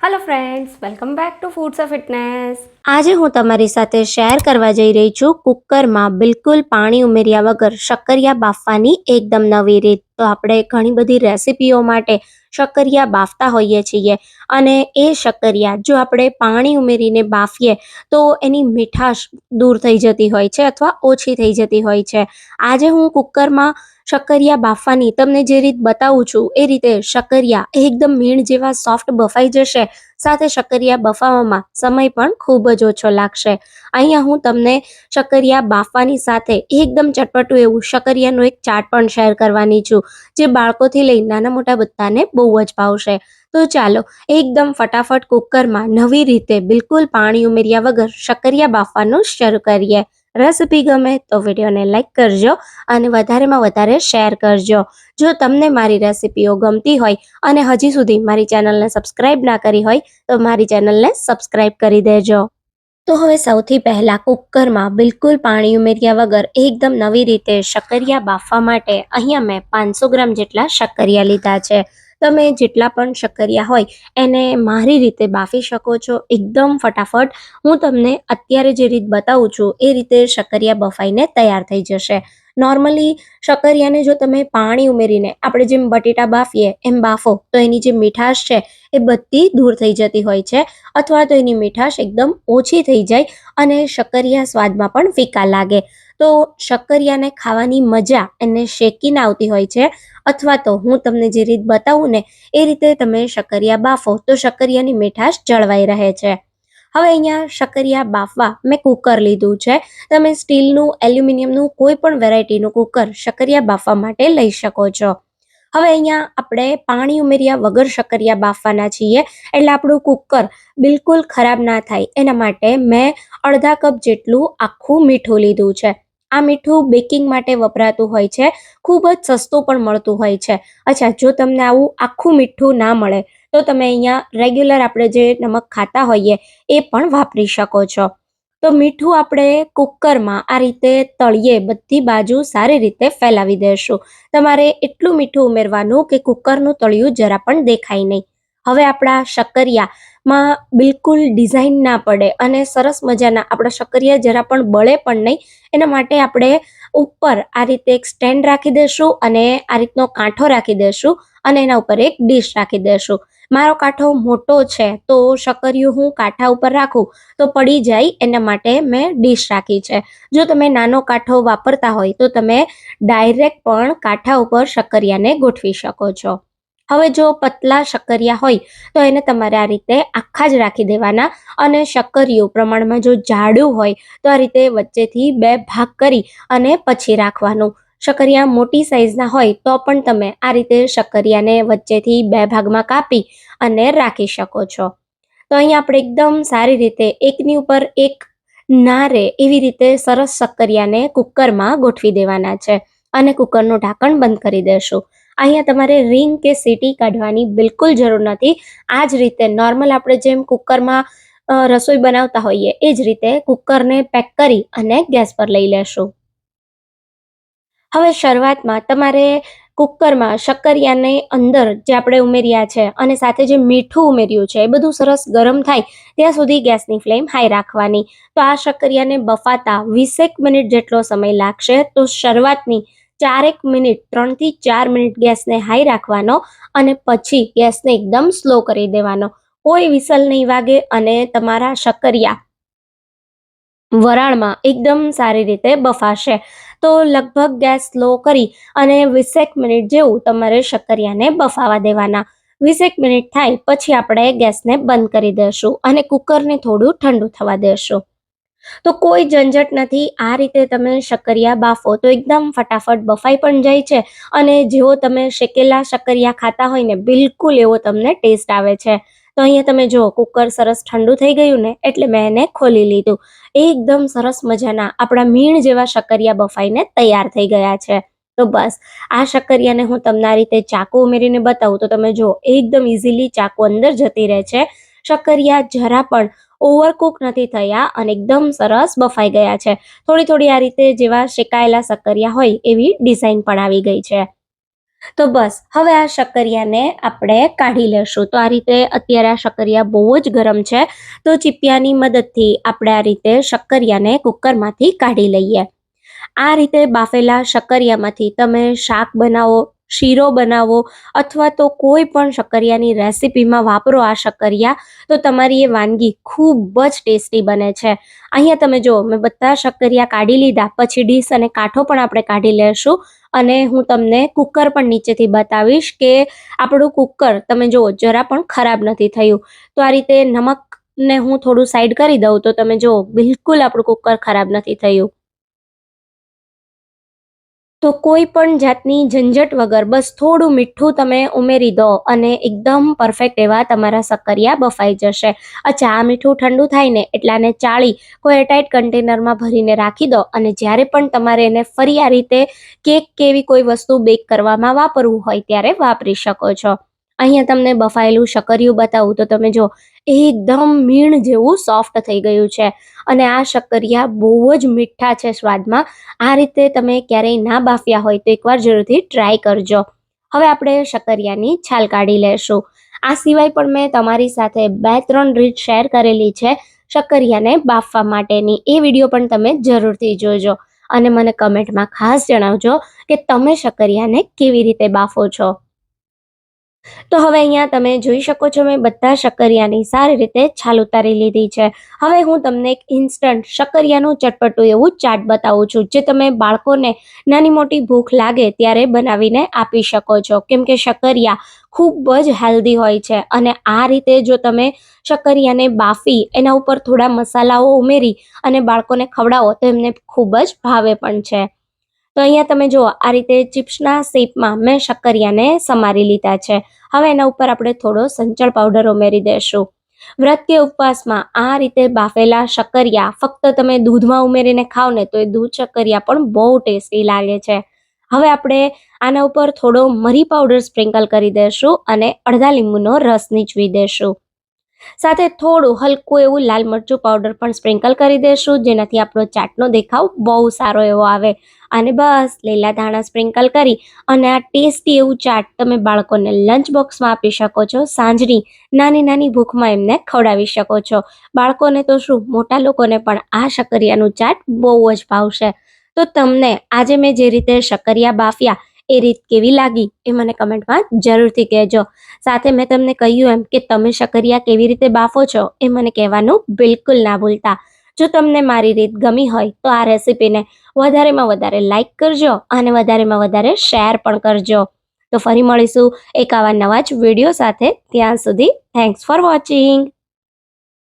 Hello friends welcome back to foods of fitness આજે હું તમારી સાથે શેર કરવા જઈ રહી છું કુકરમાં બિલકુલ પાણી ઉમેર્યા વગર શક્કરિયા બાફવાની એકદમ નવી રીત. તો આપણે ઘણી બધી રેસીપીઓ માટે શક્કરિયા બાફતા હોઈએ છીએ. અને એ શક્કરિયા જો આપણે પાણી ઉમેરીને બાફીએ, તો એની મીઠાશ દૂર થઈ જતી હોય છે અથવા ઓછી થઈ જતી હોય છે. આજે હું કુકરમાં શક્કરિયા બાફવાની તમને જે રીત બતાવું છું, એ રીતે શક્કરિયા એકદમ મીણ જેવા સોફ્ટ બફાઈ જશે સાથે શક્કરિયા બફાવવામાં સમય પણ ખૂબ જ ઓછો લાગશે. અહીંયા હું તમને શક્કરિયા બાફવાની સાથે એકદમ ચટપટું એવું શક્કરિયાનું એક ચાટ પણ શેર કરવાની છું, જે બાળકોથી લઈ નાના મોટા બધાને બહુ જ ભાવશે. તો ચાલો, એકદમ ફટાફટ કુકરમાં નવી રીતે બિલકુલ પાણી ઉમેર્યા વગર શક્કરિયા બાફવાનું શરૂ કરીએ. રેસિપી ગમે તો વિડીયોને લાઇક કરજો અને વધારેમાં વધારે શેર કરજો. જો તમને મારી રેસિપીઓ ગમતી હોય અને હજી સુધી મારી ચેનલને સબસ્ક્રાઇબ ના કરી હોય તો મારી ચેનલને સબસ્ક્રાઇબ કરી દેજો. તો હવે સૌથી પહેલાં કુકરમાં બિલકુલ પાણી ઉમેર્યા વગર એકદમ નવી રીતે શક્કરિયા બાફવા માટે અહીંયા મેં પાંચસો ગ્રામ જેટલા શક્કરિયા લીધા છે. તમે જેટલા પણ શક્કરિયા હોય, એને મારી રીતે બાફી શકો છો. એકદમ ફટાફટ હું તમને અત્યારે જે રીત બતાવું છું, એ રીતે શક્કરિયા બફાઈને તૈયાર થઈ જશે. નોર્મલી શક્કરિયાને જો તમે પાણી ઉમેરીને આપણે જેમ બટેટા બાફીએ, એમ બાફો, તો એની જે મીઠાશ છે, એ બધી દૂર થઈ જતી હોય છે, અથવા તો એની મીઠાશ એકદમ ઓછી થઈ જાય અને શક્કરિયા સ્વાદમાં પણ ફીકા લાગે. તો શક્કરિયાને ખાવાની મજા એને શેકીને આવતી હોય છે. અથવા તો હું તમને જે રીત બતાવું ને, એ રીતે તમે શક્કરિયા બાફો તો શક્કરિયાની મીઠાશ જળવાઈ રહે છે. હવે અહીંયા શક્કરિયા બાફવા મેં કુકર લીધું છે. તમે સ્ટીલનું, એલ્યુમિનિયમનું કોઈ પણ વેરાયટીનું કુકર શક્કરિયા બાફવા માટે લઈ શકો છો. હવે અહીંયા આપણે પાણી ઉમેર્યા વગર શક્કરિયા બાફવાના છીએ. એટલે આપણું કુકર બિલકુલ ખરાબ ના થાય. એના માટે મેં અડધા કપ જેટલું આખું મીઠું લીધું છે. આ મીઠું બેકિંગ માટે વપરાતું હોય છે. ખૂબ જ સસ્તું પણ મળતું હોય છે. અચ્છા, જો તમને આવું આખું મીઠું ના મળે, તો તમે અહીંયા રેગ્યુલર આપણે જે નમક ખાતા હોઈએ, એ પણ વાપરી શકો છો. તો મીઠું આપણે કુકરમાં આ રીતે તળીએ, બધી બાજુ સારી રીતે ફેલાવી દેશું. તમારે એટલું મીઠું ઉમેરવાનું કે કુકરનું તળિયું જરા પણ દેખાય નહીં. હવે આપણા શક્કરિયામાં બિલકુલ ડિઝાઇન ના પડે અને સરસ મજાના આપણા શક્કરિયા જરા પણ બળે પણ નહીં. એના માટે આપણે ઉપર આ રીતે એક સ્ટેન્ડ રાખી દેશું અને આ રીતનો કાંઠો રાખી દેશું અને એના ઉપર એક ડીશ રાખી દેશું. મારો કાંઠો મોટો છે તો શક્કરિયું હું કાંઠા ઉપર રાખું તો પડી જાય એના માટે મેં ડીશ રાખી છે. જો તમે નાનો કાંઠો વાપરતા હોય તો તમે ડાયરેક્ટ પણ કાંઠા ઉપર શક્કરિયાને ગોઠવી શકો છો. હવે જો પતલા શક્કરિયા હોય, તો એને તમારે આ રીતે આખા જ રાખી દેવાના અને શક્કરિયું પ્રમાણમાં જો જાડું હોય, તો આ રીતે વચ્ચેથી બે ભાગ કરી અને પછી રાખવાનું. શક્કરિયા મોટી સાઈઝના હોય, તો પણ તમે આ રીતે શક્કરિયાને વચ્ચેથી બે ભાગમાં કાપી અને રાખી શકો છો. તો અહીં આપણે એકદમ સારી રીતે એકની ઉપર એક ના રહે એવી રીતે સરસ શક્કરિયાને કુકરમાં ગોઠવી દેવાના છે અને કુકરનું ઢાંકણ બંધ કરી દેશું. અહીંયા તમારે રિંગ કે સીટી કાઢવાની બિલકુલ જરૂર નથી. આ જ રીતે નોર્મલ આપણે જેમ કુકરમાં રસોઈ બનાવતા હોઈએ, એ જ રીતે કુકરને પેક કરી અને ગેસ પર લઈ લેશું. હવે શરૂઆતમાં તમારે કુકરમાં શક્કરિયાને અંદર જે આપણે ઉમેર્યા છે અને સાથે જે મીઠું ઉમેર્યું છે, એ બધું સરસ ગરમ થાય, ત્યાં સુધી ગેસની ફ્લેમ હાઈ રાખવાની. તો આ શક્કરિયાને બફાતા વીસેક મિનિટ જેટલો સમય લાગશે, તો શરૂઆતની ચારેક મિનિટ, ત્રણથી ચાર મિનિટ ગેસને હાઈ રાખવાનો અને પછી ગેસને એકદમ સ્લો કરી દેવાનો. કોઈ વિસલ નહીં વાગે અને તમારા શક્કરિયા વરાળમાં એકદમ સારી રીતે બફાશે. તો લગભગ ગેસ સ્લો કરી અને વીસેક મિનિટ જેવું તમારે શક્કરિયાને બફાવા દેવાના. વીસેક મિનિટ થાય, પછી આપણે ગેસને બંધ કરી દેશું અને કુકરને થોડું ઠંડુ થવા દેશું. તો કોઈ ઝંઝટ નથી, આ રીતે તમે શક્કરિયા બાફો તો એકદમ ફટાફટ બફાઈ પણ જાય છે અને જેવો તમે શેકેલા શક્કરિયા ખાતા હોય ને, બિલકુલ એવો તમને ટેસ્ટ આવે છે. તો અહીંયા તમે જુઓ, કુકર સરસ ઠંડુ થઈ ગયું ને, એટલે મેં એને ખોલી લીધું. એકદમ સરસ મજાના આપણા મીણ જેવા શક્કરિયા બફાઈને તૈયાર થઈ ગયા છે. તો બસ, આ શક્કરિયાને હું તમને રીતે ચાકુ ઉમેરીને બતાવું. તો તમે જુઓ, એકદમ ઇઝીલી ચાકુ અંદર જતી રહે છે. શક્કરિયા જરા પણ ઓવરકુક નથી થયા અને એકદમ સરસ બફાઈ ગયા છે. થોડી થોડી આ રીતે જેવા શેકાયેલા શક્કરિયા હોય એવી ડિઝાઇન પણ આવી ગઈ છે. તો બસ, હવે આ શક્કરિયાને આપણે કાઢી લેશું. તો આ રીતે અત્યારે આ શક્કરિયા બહુ જ ગરમ છે. તો ચીપિયાની મદદથી આપણે આ રીતે શક્કરિયાને કુકરમાંથી કાઢી લઈએ. આ રીતે બાફેલા શક્કરિયામાંથી તમે શાક બનાવો શીરો બનાવો અથવા તો કોઈ પણ શક્કરિયાની રેસિપીમાં વાપરો આ શક્કરિયા, તો તમારી એ વાનગી ખૂબ જ ટેસ્ટી બને છે. અહીંયા તમે જો મેં બધા શક્કરિયા કાઢી લીધા, પછી ડીશ અને કાંઠો પણ આપણે કાઢી લેશું અને હું તમને કુકર પણ નીચેથી બતાવીશ કે આપણું કુકર, તમે જુઓ, જરા પણ ખરાબ નથી થયું. તો આ રીતે નમકને હું થોડું સાઈડ કરી દઉં, તો તમે જુઓ, બિલકુલ આપણું કુકર ખરાબ નથી થયું. તો કોઈ પણ જાતની ઝંઝટ વગર બસ થોડું મીઠું તમે ઉમેરી દો અને એકદમ પરફેક્ટ એવા તમારા સક્કરિયા બફાઈ જશે. અચ્છા, આ મીઠું ઠંડુ થાય ને એટલે આને ચાળી કોઈ એરટાઇટ કન્ટેનરમાં ભરીને રાખી દો અને જ્યારે પણ તમારે એને ફરી આ રીતે કેક કે એવી કોઈ વસ્તુ બેક કરવામાં વાપરવું હોય ત્યારે વાપરી શકો છો. અહીંયા તમને બફાયેલું શક્કરિયું બતાવું તો તમે જો, એકદમ મીણ જેવું સોફ્ટ થઈ ગયું છે. અને આ શક્કરિયા બહુ જ મીઠા છે સ્વાદમાં. આ રીતે તમે ક્યારેય ના બાફ્યા હોય તો એકવાર જરૂરથી ટ્રાય કરજો. હવે આપણે શક્કરિયાની છાલ કાઢી લેશું. આ સિવાય પણ મેં તમારી સાથે બે ત્રણ રીત શેર કરેલી છે શક્કરિયાને બાફવા માટેની. એ વીડિયો પણ તમે જરૂરથી જોજો. અને મને કમેન્ટમાં ખાસ જણાવજો કે તમે શક્કરિયાને કેવી રીતે બાફો છો. તો હવે અહીંયા તમે જોઈ શકો છો મેં બધા શક્કરિયાની સારી રીતે છાલ ઉતારી લીધી છે. હવે હું તમને એક ઇન્સ્ટન્ટ શક્કરિયાનું ચટપટું એવું ચાટ બતાવું છું, જે તમે બાળકોને નાની મોટી ભૂખ લાગે ત્યારે બનાવીને આપી શકો છો. કેમ કે શક્કરિયા ખૂબ જ હેલ્ધી હોય છે અને આ રીતે જો તમે શક્કરિયાને બાફી, એના ઉપર થોડા મસાલાઓ ઉમેરી અને બાળકોને ખવડાવો તો એમને ખૂબ જ ભાવે પણ છે. તો અહીંયા તમે જુઓ, આ રીતે ચિપ્સના શેપમાં મેં શક્કરિયાને સમારી લીધા છે. હવે એના ઉપર આપણે થોડો સંચળ પાવડર ઉમેરી દેશું. વ્રત કે ઉપવાસમાં આ રીતે બાફેલા શક્કરિયા ફક્ત તમે દૂધમાં ઉમેરીને ખાવ ને તો એ દૂધ શક્કરિયા પણ બહુ ટેસ્ટી લાગે છે. હવે આપણે આના ઉપર થોડો મરી પાવડર સ્પ્રિંકલ કરી દેશું અને અડધા લીંબુનો રસ નીચવી દેશું. સાથે થોડું હલકું એવું લાલ મરચું પાવડર પણ સ્પ્રિંકલ કરી દેશું. જેનાથી આપણો ચાટનો દેખાવ બહુ સારો એવો આવે. અને બસ, લીલા ધાણા સ્પ્રિંકલ કરી અને આ ટેસ્ટી એવું ચાટ તમે બાળકોને લંચ બોક્સમાં આપી શકો છો. સાંજની નાની નાની ભૂખમાં એમને ખવડાવી શકો છો. બાળકોને તો શું, મોટા લોકોને પણ આ શક્કરિયાનું ચાટ બહુ જ ભાવશે. તો તમને આજે મેં જે રીતે શક્કરિયા બાફ્યા એ રીત કેવી લાગી એ મને કમેન્ટમાં જરૂરથી કહેજો. સાથે મેં તમને કહ્યું એમ કે તમે શક્કરિયા કેવી રીતે બાફો છો એ મને કહેવાનું બિલકુલ ના ભૂલતા. જો તમને મારી રીત ગમી હોય તો આ રેસીપીને વધારેમાં વધારે લાઈક કરજો અને વધારેમાં વધારે શેર પણ કરજો. તો ફરી મળીશું એક આવા નવા જ વીડિયો સાથે. ત્યાં સુધી થેન્ક્સ ફોર વોચિંગ